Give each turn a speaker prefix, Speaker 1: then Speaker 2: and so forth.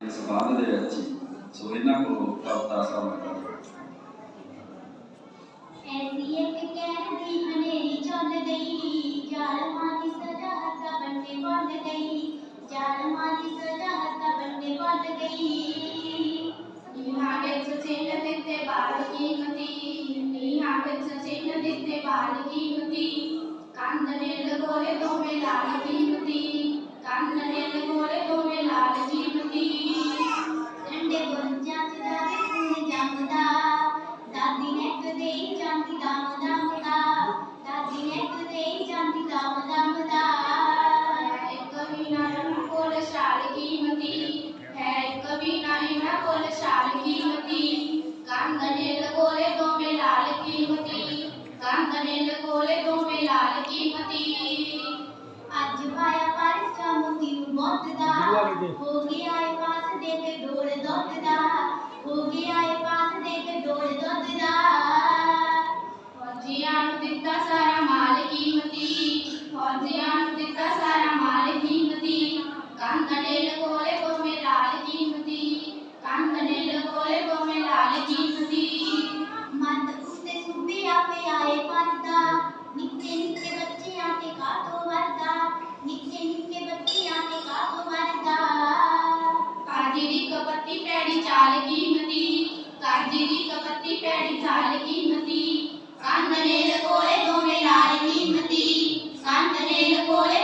Speaker 1: සමානදේ ඇති සොරිනකෝ කවතාසම
Speaker 2: ऐसी एक कहती हनेरी चौंध गई। जाल माली सजा हत्ता बनने बौंध गई। जाल माली सजा हत्ता बनने बौंध गई।
Speaker 3: यहाँ के सचिन दिखते बाल की मती। यहाँ के सचिन दिखते बाल की मती। कान डोले दो में लाल कीमती
Speaker 2: अज पाया पारिस का मोती मौत दा। हो गया है पास दे के डोले दौत दा
Speaker 3: कपत्ती पैड़ी चाल की मती कांजी की कपत्ती पैड़ी चाल की मती। कांधने लगोए दो में लाल की मती कांधने लगोए